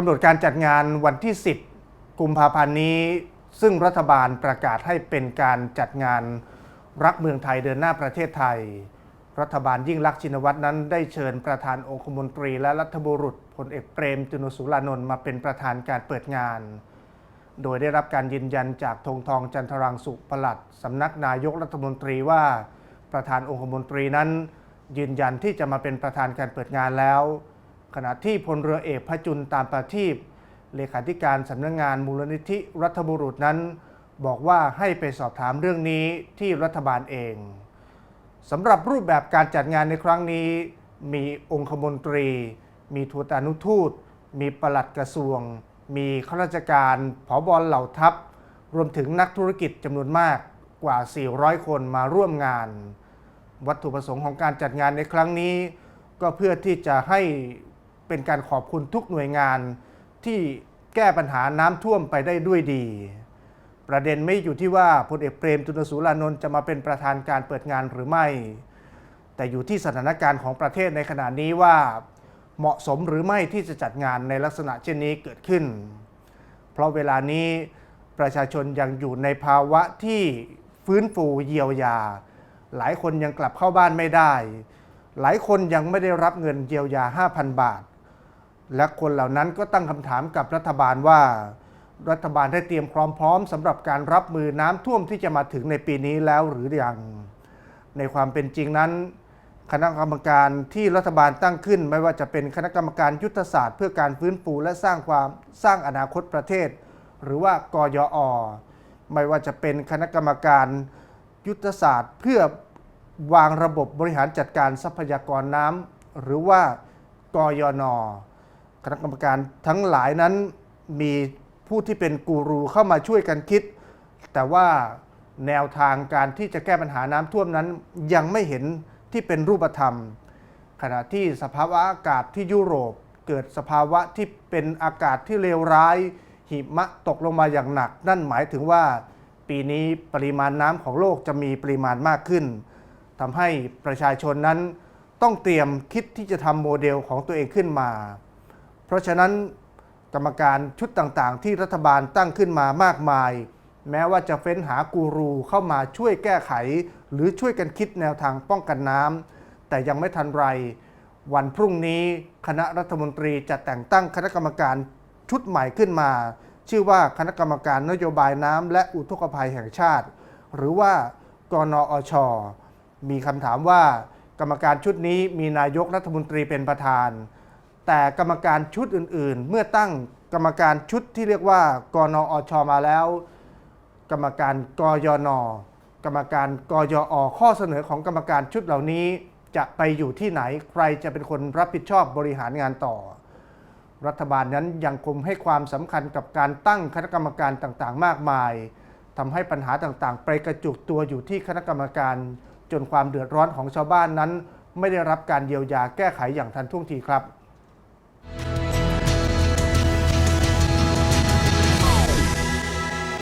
กำหนดการจัดงานวันที่ 10 กุมภาพันธ์นี้ ซึ่งรัฐบาลประกาศให้เป็นการจัดงานรักเมืองไทยเดินหน้าประเทศไทย รัฐบาลยิ่งลักชินวัตรนั้นได้เชิญประธานองคมนตรี และรัฐบุรุษพลเอกเปรมจุนสุรานนท์มาเป็นประธานการเปิดงาน โดยได้รับการยืนยันจากธงทองจันทรังสุปลัดสำนักนายกรัฐมนตรีว่า ประธานองคมนตรีนั้น ยืนยันที่จะมาเป็นประธานการเปิดงานแล้ว ขณะที่พลเรือเอกพระจุลตามประทีปเลขาธิการสำนักงานมูลนิธิรัฐบุรุษนั้น บอกว่าให้ไปสอบถามเรื่องนี้ที่รัฐบาลเองสำหรับรูปแบบการจัดงานในครั้งนี้ มีองคมนตรี มีทูตานุทูต มีปลัดกระทรวง มีข้าราชการผอบอลเหล่าทัพ รวมถึงนักธุรกิจจำนวนมากกว่า 400 คนมาร่วมงาน วัตถุประสงค์ของการจัดงานในครั้งนี้ ก็เพื่อที่จะให้ เป็นการขอบคุณทุกหน่วยงานที่แก้ปัญหาน้ำท่วมไปได้ด้วยดี ประเด็นไม่อยู่ที่ว่าพลเอกเปรมจุนสูรานนท์จะมาเป็นประธานการเปิดงานหรือไม่ แต่อยู่ที่สถานการณ์ของประเทศในขณะนี้ว่า เหมาะสมหรือไม่ที่จะจัดงานในลักษณะเช่นนี้เกิดขึ้น เพราะเวลานี้ประชาชนยังอยู่ในภาวะที่ฟื้นฟูเยียวยา หลายคนยังกลับเข้าบ้านไม่ได้ หลายคนยังไม่ได้รับเงินเยียวยา 5,000 บาท และคนเหล่านั้นก็ตั้งคำถามกับรัฐบาลว่า รัฐบาลได้เตรียมความพร้อมสำหรับการรับมือน้ำท่วมที่จะมาถึงในปีนี้แล้วหรือยัง ในความเป็นจริงนั้น คณะกรรมการที่รัฐบาลตั้งขึ้น ไม่ว่าจะเป็นคณะกรรมการยุทธศาสตร์ เพื่อการฟื้นฟูและสร้างความสร้างอนาคตประเทศ หรือว่ากยอ ไม่ว่าจะเป็นคณะกรรมการยุทธศาสตร์ เพื่อวางระบบบริหารจัดการทรัพยากรน้ำหรือว่ากยน คณะกรรมการทั้งหลายนั้นมีผู้ที่เป็นกูรูเข้ามาช่วยกันคิด แต่ว่าแนวทางการที่จะแก้ปัญหาน้ำท่วมนั้นยังไม่เห็นที่เป็นรูปธรรม ขณะที่สภาวะอากาศที่ยุโรป เกิดสภาวะที่เป็นอากาศที่เลวร้าย หิมะตกลงมาอย่างหนัก นั่นหมายถึงว่า ปีนี้ปริมาณน้ำของโลกจะมีปริมาณมากขึ้นทำให้ประชาชนนั้นต้องเตรียมคิดที่จะทำโมเดลของตัวเองขึ้นมา เพราะฉะนั้นกรรมการชุดต่างๆ ที่รัฐบาลตั้งขึ้นมามากมาย แม้ว่าจะเฟ้นหากูรูเข้ามาช่วยแก้ไข หรือช่วยกันคิดแนวทางป้องกันน้ำแต่ยังไม่ทันไร วันพรุ่งนี้คณะรัฐมนตรีจะแต่งตั้งคณะกรรมการชุดใหม่ขึ้นมา ชื่อว่าคณะกรรมการนโยบายน้ำและอุทกภัยแห่งชาติ หรือว่ากนอช มีคำถามว่า กรรมการชุดนี้มีนายกรัฐมนตรีเป็นประธาน แต่กรรมการชุดอื่นๆ เมื่อตั้งกรรมการชุดที่เรียกว่ากนอชมาแล้ว กรรมการกยน กรรมการกยอข้อเสนอของกรรมการชุดเหล่านี้ จะไปอยู่ที่ไหนใครจะเป็นคนรับผิดชอบบริหารงานต่อ รัฐบาลนั้นยังคงให้ความสำคัญกับการตั้งคณะกรรมการต่างๆ มากมายทำให้ปัญหาต่างๆ ไปกระจุกตัวอยู่ที่คณะกรรมการ จนความเดือดร้อนของชาวบ้านนั้น ไม่ได้รับการเยียวยาแก้ไขอย่างทันท่วงทีครับ